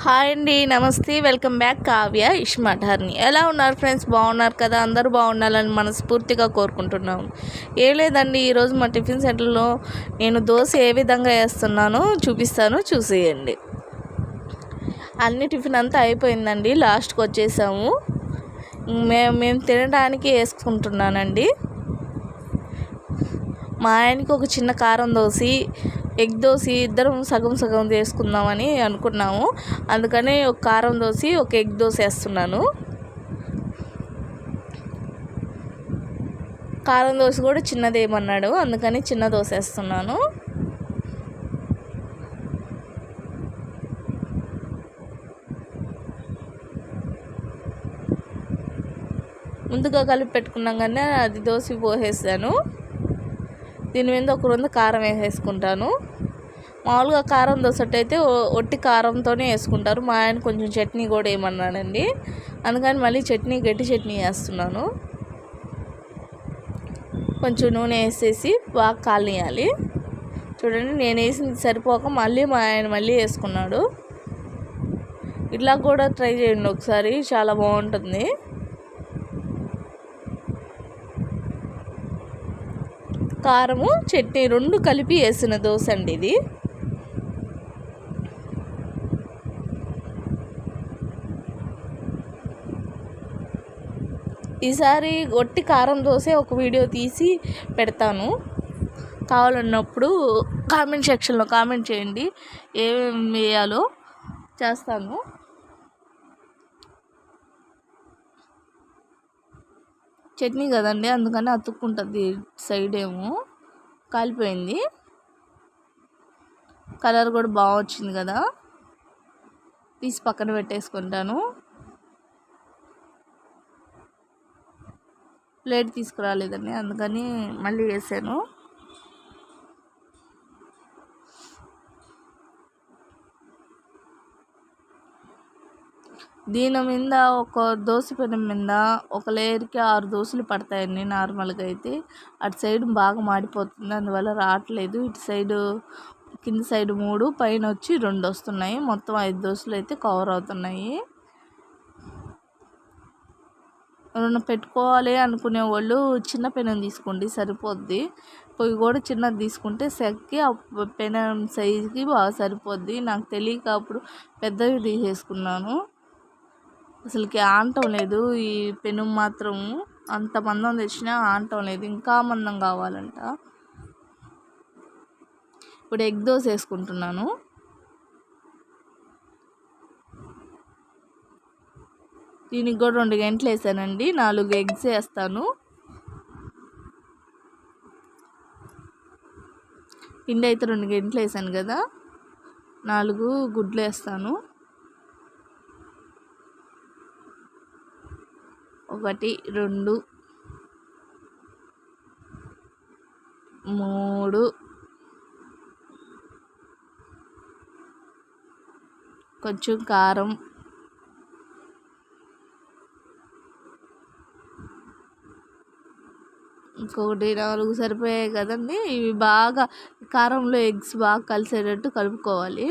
Hi అండి నమస్తే. Welcome back. Kavya ఇష్మాఠార్ని ఎలా ఉన్నారు ఫ్రెండ్స్? బాగున్నారు కదా? అందరూ బాగుండాలని మనస్ఫూర్తిగా కోరుకుంటున్నాము. ఏం లేదండి ఈరోజు మా టిఫిన్ సెంటర్లో నేను దోశ ఏ విధంగా వేస్తున్నానో చూపిస్తాను చూసేయండి. అన్ని టిఫిన్ అంతా అయిపోయిందండి లాస్ట్కి వచ్చేసాము. మేము మేము తినడానికి వేసుకుంటున్నానండి. మా ఆయనకి ఒక చిన్న కారం దోశ ఎగ్ దోశ ఇద్దరం సగం సగం చేసుకుందామని అనుకున్నాము. అందుకని ఒక కారం దోశ ఒక ఎగ్ దోశ వేస్తున్నాను. కారం దోశ కూడా చిన్నదేమన్నాడు అందుకని చిన్న దోశ వేస్తున్నాను. ముందుగా కలిపి పెట్టుకున్నాం కానీ అది దోశ పోసేసాను. దీని మీద ఒక రొంద కారం వేసేసుకుంటాను. మామూలుగా కారం దోశ అయితే ఒట్టి కారంతోనే వేసుకుంటారు. మా ఆయన కొంచెం చట్నీ కూడా వేయమన్నాడండి అందుకని మళ్ళీ చట్నీ గట్టి చట్నీ వేస్తున్నాను. కొంచెం నూనె వేసేసి బాగా కాలనీయాలి చూడండి నేను వేసింది సరిపోక మళ్ళీ మా ఆయన మళ్ళీ వేసుకున్నాడు. ఇట్లా కూడా ట్రై చేయండి ఒకసారి చాలా బాగుంటుంది. కారము చట్నీ రెండు కలిపి వేసిన దోశ అండి ఇది. ఈసారి ఒట్టి కారం దోశ ఒక వీడియో తీసి పెడతాను. కావాలన్నప్పుడు కామెంట్ సెక్షన్లో కామెంట్ చేయండి ఏమేమి వేయాలో చేస్తాను. చట్నీ కదండి అందుకని అతుక్కుంటుంది సైడ్ ఏమో. కాలిపోయింది. కలర్ కూడా బాగా వచ్చింది కదా. తీసి పక్కన పెట్టేసుకుంటాను. ప్లేట్ తీసుకురాలేదండి అందుకని మళ్ళీ వేసాను. దీని మీద ఒక దోశ పెనం మీద ఒక లేయర్కి ఆరు దోశలు పడతాయండి నార్మల్గా అయితే. అటు సైడ్ బాగా మాడిపోతుంది అందువల్ల రావట్లేదు. ఇటు సైడు కింద సైడ్ మూడు పైన వచ్చి రెండు వస్తున్నాయి. మొత్తం ఐదు దోశలు అయితే కవర్ అవుతున్నాయి. రెండు పెట్టుకోవాలి అనుకునే వాళ్ళు చిన్న పెనం తీసుకోండి సరిపోద్ది. పొయ్యి కూడా చిన్నది తీసుకుంటే సెక్కి ఆ పెనం సైజుకి బాగా సరిపోద్ది. నాకు తెలియక అప్పుడు పెద్దవి తీసేసుకున్నాను. అసలుకి ఆనటం లేదు. ఈ పెను మాత్రం అంత మందం తెచ్చినా ఆనటం లేదు. ఇంకా మందం కావాలంట. ఇప్పుడు ఎగ్ దోశ వేసుకుంటున్నాను. దీనికి కూడా రెండు గంటలు వేసానండి. నాలుగు ఎగ్స్ వేస్తాను. పిండి అయితే రెండు గంటలు వేసాను కదా. నాలుగు గుడ్లు వేస్తాను. ఒకటి రెండు మూడు కొంచెం కారం ఇంకొకటి నాలుగు సరిపోయాయి కదండి. ఇవి బాగా కారంలో ఎగ్స్ బాగా కలిసేటట్టు కలుపుకోవాలి.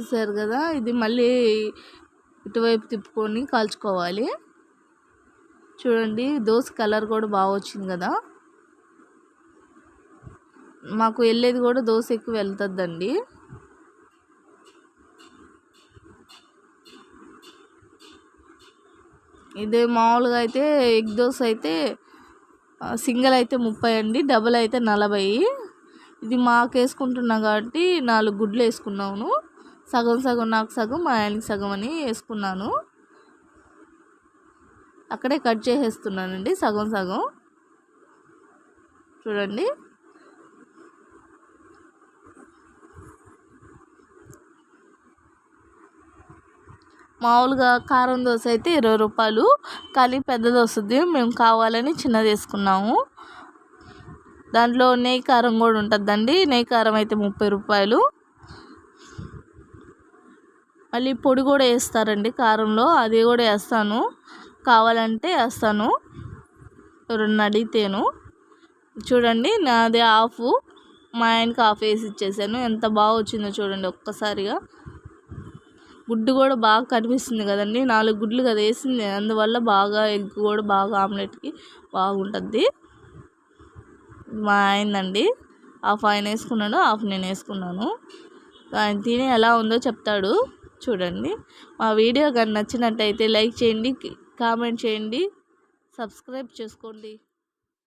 చూసారు కదా ఇది మళ్ళీ ఇటువైపు తిప్పుకొని కాల్చుకోవాలి. చూడండి దోశ కలర్ కూడా బాగా వచ్చింది కదా. మాకు వెళ్ళేది కూడా దోశ ఎక్కువ వెళ్తుందండి. ఇదే మామూలుగా అయితే ఎగ్ దోశ అయితే సింగిల్ అయితే ముప్పై అండి డబుల్ అయితే నలభై. ఇది మాకు వేసుకుంటున్నాం కాబట్టి నాలుగు గుడ్లు వేసుకున్నాను సగం సగం నాకు సగం మా ఆయనకి సగం అని వేసుకున్నాను. అక్కడే కట్ చేసేస్తున్నానండి సగం సగం. చూడండి. మామూలుగా కారం దోశ అయితే ఇరవై రూపాయలు కానీ పెద్దది వస్తుంది. మేము కావాలని చిన్నది వేసుకున్నాము. దాంట్లో నెయ్యి కారం కూడా ఉంటుందండి. నెయ్యి కారం అయితే ముప్పై రూపాయలు. మళ్ళీ పొడి కూడా వేస్తారండి కారంలో. అది కూడా వేస్తాను. కావాలంటే వేస్తాను. ఎవరన్నా అడిగితేను. చూడండి నాది ఆఫ్ మా ఆయనకి ఆఫ్ వేసి ఇచ్చేసాను. ఎంత బాగా వచ్చిందో చూడండి ఒక్కసారిగా. గుడ్డు కూడా బాగా కనిపిస్తుంది కదండి. నాలుగు గుడ్లు కదా వేసింది. అందువల్ల బాగా ఎగ్ కూడా బాగా ఆమ్లెట్కి బాగుంటుంది. మా ఆయనండి. హాఫ్ ఆయన వేసుకున్నాడు హాఫ్ నేను వేసుకున్నాను. ఆయన తిని ఎలా ఉందో చెప్తాడు. చూడండి. మా వీడియో కానీ నచ్చినట్టయితే లైక్ చేయండి కామెంట్ చేయండి సబ్స్క్రైబ్ చేసుకోండి.